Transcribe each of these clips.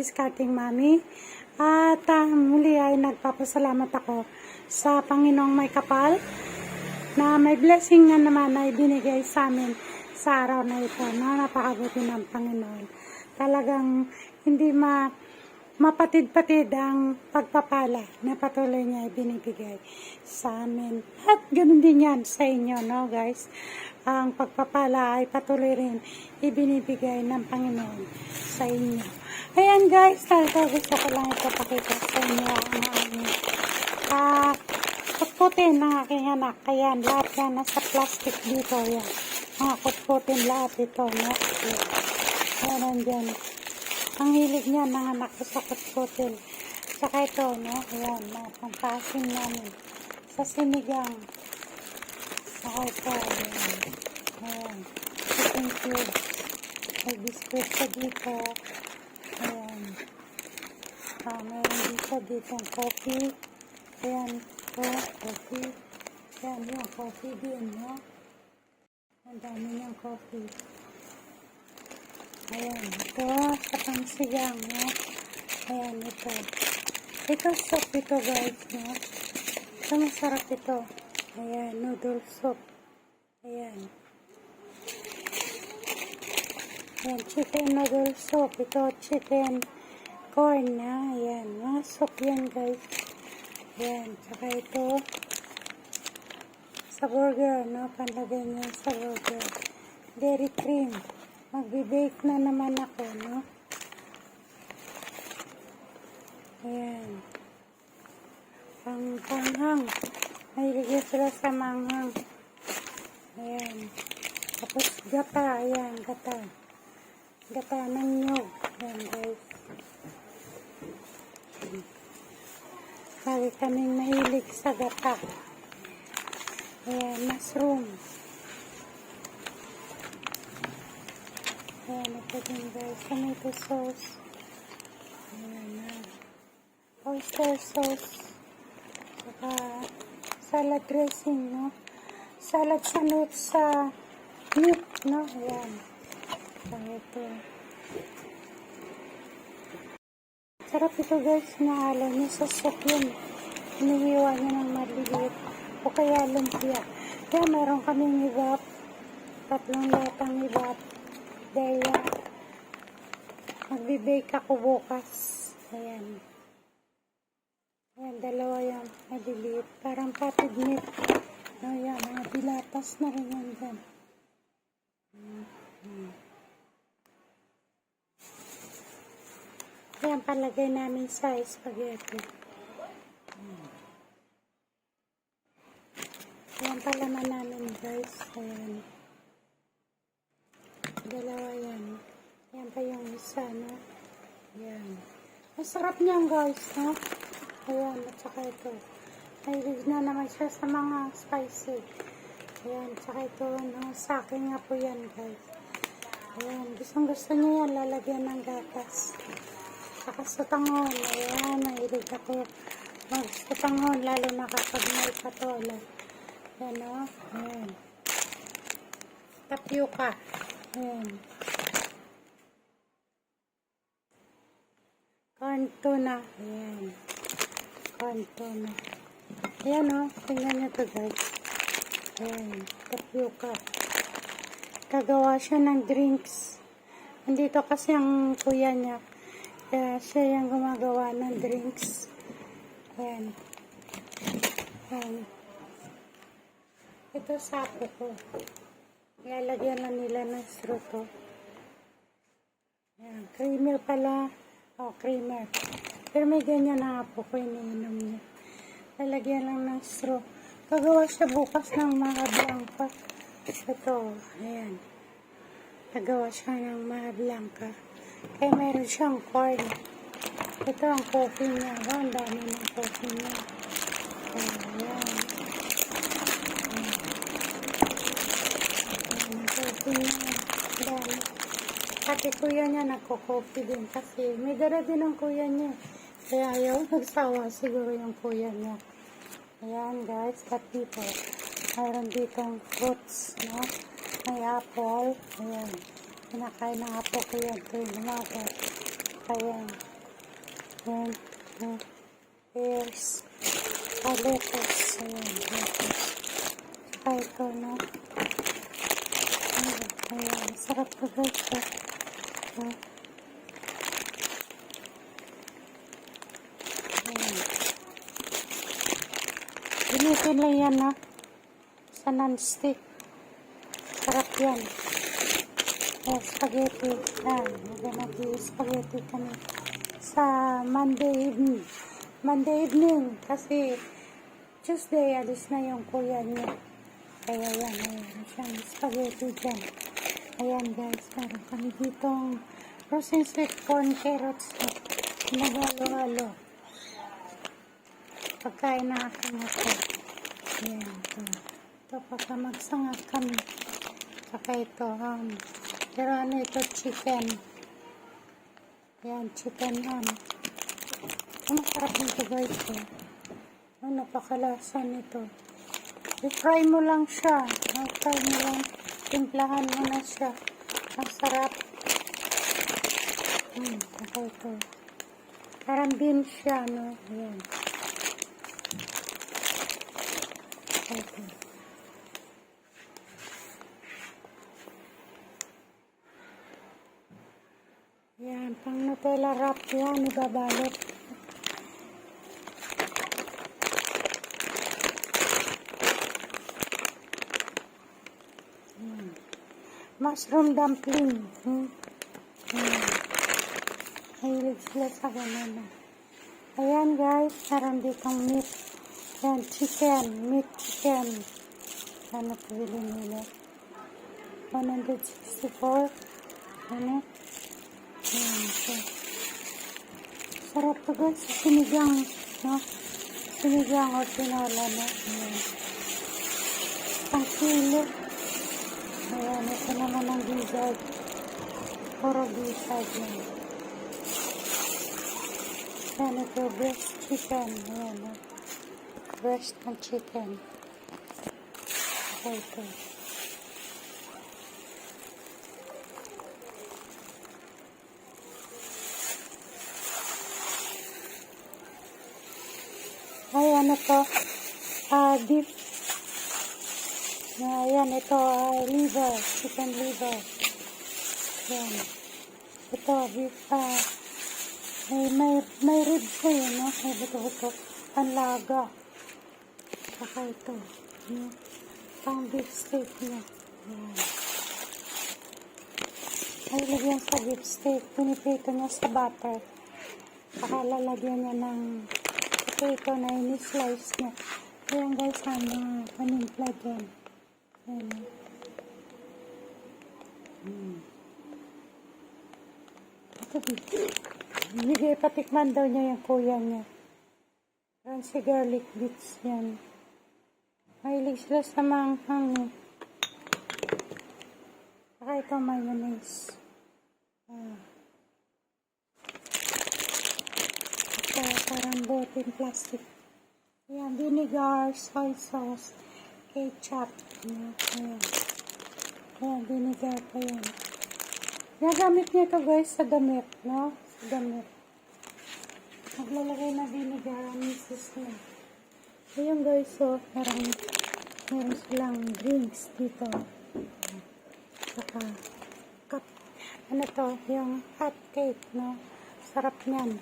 Discarding Mami. At ah, muli ay nagpapasalamat ako sa Panginoong may kapal na may blessing nga naman na ibinigay sa amin sa araw na ito na napakabuti ng Panginoon. Talagang hindi ma mapatid-patid ang pagpapala na patuloy niya ibinibigay sa amin. At ganoon din yan sa inyo, no guys? Ang pagpapala ay patuloy rin ibinibigay ng Panginoon sa inyo. Ayan guys, talaga gusto ko lang ipapakita sa inyo ang aming ah, kutkutin ng aking anak. Ayan, lahat yan nasa plastic dito. Yan. Mga kutkutin lahat ito. No? Ayan. Meron dyan. Ang hilig niya ng anak ko sa kutkutin. Saka ito, no? Ayan, mga pampasin namin. Sa sinigang. Saka ito, ayan. Ayan. Chicken cubes. May biscuit sa dito. Ah, meron dito dito ang coffee. Ayan, ito, coffee. Ayan, yung coffee din, no? Ang dami niyang coffee. Ayan, ito, sa pangsigang, no? Ayan, ito. Ito, soup ito, guys, no? Ito, masarap ito. Ayan, noodle soup. Ayan. Ayan, chicken noodle soup. Ito, chicken corn na. Ayan, mga soup yan, guys. Ayan, tsaka ito, sa burger, no? Panlagay niya sa burger. Dairy cream. Magbe-bake na naman ako, no? Ayan. Pang panghang. Mahiligay sila sa manghang. Ayan. Tapos gata, ayan, gata. Gata ng nyog. Ayan, guys. Lagi kaming mahilig sa gata. Ayan, mushroom. Ayan, ito din guys. Tomato sauce. Ayan na. Oyster sauce. Saka salad dressing, no? Salad sa meat sa meat, no? Ayan. Saka ito. Sarap ito guys na alam niya sa soup yun. Hinihiwa niya ng maliliit o kaya lumpia. Kaya meron kaming ibap. Tatlong latang ibap. Dahil uh, magbe-bake ako bukas. Ayan. Ayan, dalawa yan. Maliliit. Parang potted meat. No, yan. Mga bilatas na rin yan dyan. Mm-hmm. Yan, palagay namin sa spaghetti. Yan palaman namin guys. Ayan. Dalawa yan. Yan pa yung isa, no? Yan. Masarap niyan guys, no? Ayan, at saka ito. Mahilig na naman siya sa mga spicy. Ayan, tsaka ito, no? Sa akin nga po yan guys. Ayan, gustong gusto niya yan, lalagyan ng gatas. Saka sa tangon, ayan, mahilig ako magsutangon, lalo na kapag may patola. Ayan, o. Ayan. Tapioca. Ayan. Corn tuna. Ayan. Corn tuna. Ayan, o. Tingnan nyo to, guys. Ayan. Tapioca. Kagawa siya ng drinks. Nandito kasi ang kuya niya. Kaya siya yung gumagawa ng drinks. Ayan. Ayan. Ito sapo ko. Lalagyan na nila ng straw to. Ayan. Creamer pala. Oh, creamer. Pero may ganyan na po ko iniinom niya. Lalagyan lang ng straw. Gagawa siya bukas ng mga blanca. Ito. Ayan. Nagawa siya ng mga blanca. Kaya meron siyang corn. Ito ang coffee niya. Oh, ang dami ng coffee niya. Ayan. Ang coffee niya. Dami. Pati kuya niya nagko-coffee din kasi may dala din ang kuya niya. Kaya ayaw nagsawa siguro yung kuya niya. Ayan guys, at dito. Mayroon ditong fruits, no? May apple. Ayan. Kinakain ng apple ko yan tuwing umaga. Ayan. Ayan. Ayan. Pears. Ah, lettuce. Ayan. Lettuce. Saka ito, no? Ayan. Sarap to guys. ah. Ayan. Ayan. Ginitin lang yan, no? Sa non-stick. Sarap yan. Ayan, spaghetti. Ayan. Mag-spaghetti kami sa Monday evening. Monday evening kasi Tuesday alis na yung kuya niya. Kaya yan, ayan siyang spaghetti dyan. Ayan guys, meron kami ditong frozen sweet corn carrots na nagalo-halo. Pagkain na aking ito. Ayan, ito. Ito pagka magsangag kami. Saka ito, um, pero ano ito, chicken. Ayan, chicken ham. Ang masarap nito guys eh. Ang napakalasa nito. I-fry mo lang siya. I-fry mo lang. Timplahan mo na siya. Ang sarap. Hmm, saka ito. Parang beans siya, no? Yan, pang Nutella wrap yan, ibabalot. Yan. Mushroom dumpling. Hmm. Yan. Mahilig sila sa ganun. Ayan guys, meron ditong meat. Yan, chicken. Meat chicken. Ano po bilhin nila? 164. Ano? So. Sarap to guys. Sinigang, no? Sinigang o tinola, no? Ayan. Ang kilo. Ayan, ito naman ang gizzard. Puro gizzard yan. Ayan, ito breast chicken. Ayan, no? Breast ng chicken. Ito, ito. Ay, ano to? Ah, beef. Ayan, ito, ah, liver. Chicken liver. Ayan. Ito, beef, ah, may, may, may ribs na yun, no? May buto-buto. Panlaga. Saka ito. No? Pang beef steak niya. Ayan. Ay, lagyan sa beef steak. Pinipito niya sa butter. Saka lalagyan niya ng potato na ini-slice niya. Ayan guys, ano, panimpla dyan. Ayan. Hmm. Ito dito. Bigay patikman daw niya yung kuya niya. Si garlic bits yan. Mahilig sila sa manghang eh. Saka ito mayonnaise. Ah. Botin plastic. Ayan, vinegar, soy sauce, ketchup. Ayan, ayan. Vinegar pa yan. Nagamit niya ito guys sa damit, no? Sa damit. Naglalagay na vinegar ang misis niya. Ayan guys, so, meron, meron silang drinks dito. Saka, cup. Ano to? Yung hot cake, no? Sarap niyan.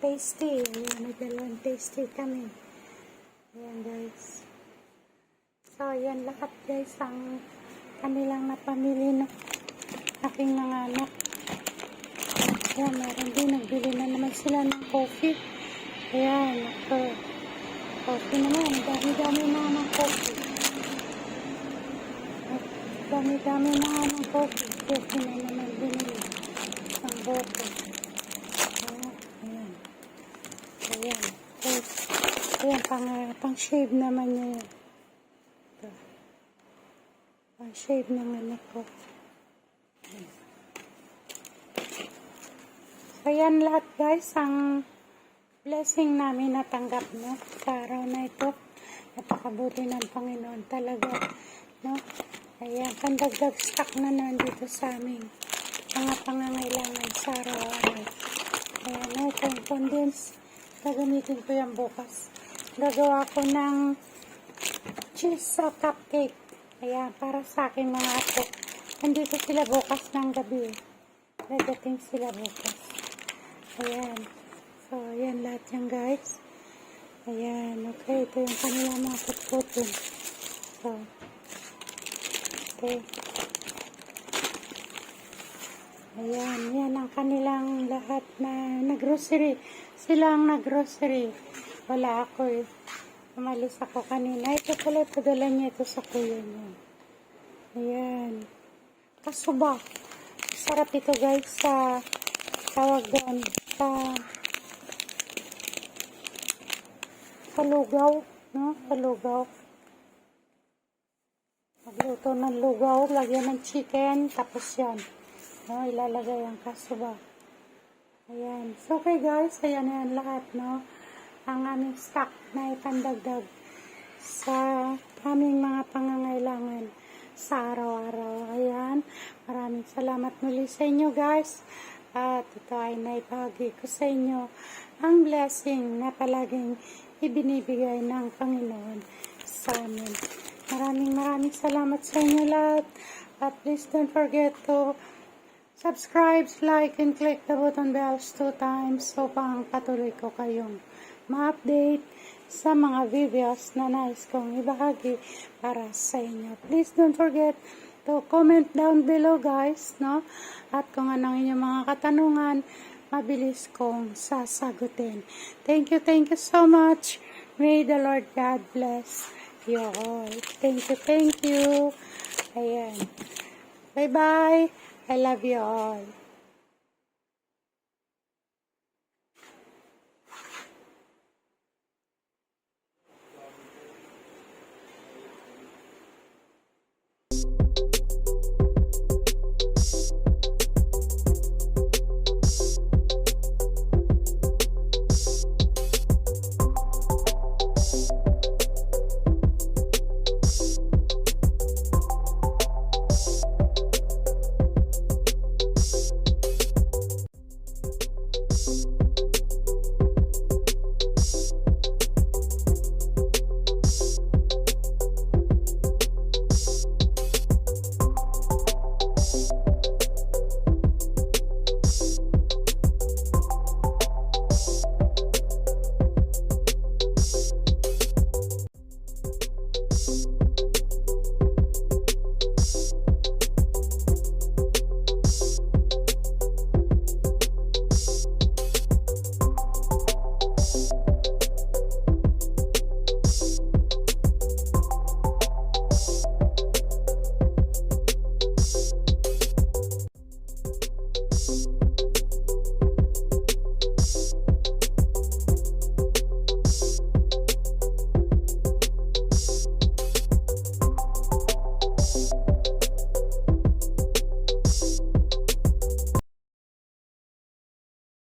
Tasty. Ayan, may dalawang tasty kami. Ayan, guys. So, ayan lahat, guys, ang kanilang napamili na aking mga anak. Ayan, meron din. Nagbili na naman sila ng coffee. Ayan, ako. Coffee naman. Dami-dami na ng coffee. Dami-dami na ng coffee. Coffee na naman binili. Ang bote. Ayan. Ayan. Ayan. Ayan. Ayan, pang, pang shave naman niya yun. Ito. Pang shave ng anak ko. Ayan. So, yan lahat guys, ang blessing namin natanggap no, sa araw na ito. Napakabuti ng Panginoon talaga. No? Ayan, pandagdag stock na nandito sa aming mga pangangailangan sa araw-araw. condense. Gagamitin ko yan bukas. Gagawa ko ng cheese sa cupcake. Ayan, para sa akin mga apo. Nandito sila bukas ng gabi. Dadating sila bukas. Ayan. So, ayan lahat yan guys. Ayan, okay. Ito yung kanilang mga putputin. So, okay. Ayan, yan ang kanilang lahat na naggrocery. Sila ang naggrocery. Wala ako eh. Umalis ako kanina. Ito pala, padala niya ito sa kuya niya. Ayan. Kasuba. Sarap ito guys sa tawag doon sa sa lugaw. No? Sa lugaw. Magluto ng lugaw. Lagyan ng chicken. Tapos yan. No, ilalagay ang kasuba. Ayan. So, okay guys, ayan na yan lahat, no? Ang aming stock na ipandagdag sa aming mga pangangailangan sa araw-araw. Ayan. Maraming salamat muli sa inyo guys. At ito ay naibagi ko sa inyo ang blessing na palaging ibinibigay ng Panginoon sa amin. Maraming maraming salamat sa inyo lahat. At please don't forget to subscribe, like, and click the button bells two times so pang patuloy ko kayong ma-update sa mga videos na nais kong ibahagi para sa inyo. Please don't forget to comment down below guys, no? At kung anong inyong mga katanungan, mabilis kong sasagutin. Thank you, thank you so much. May the Lord God bless you all. Thank you, thank you. Ayan. Bye-bye. I love you all.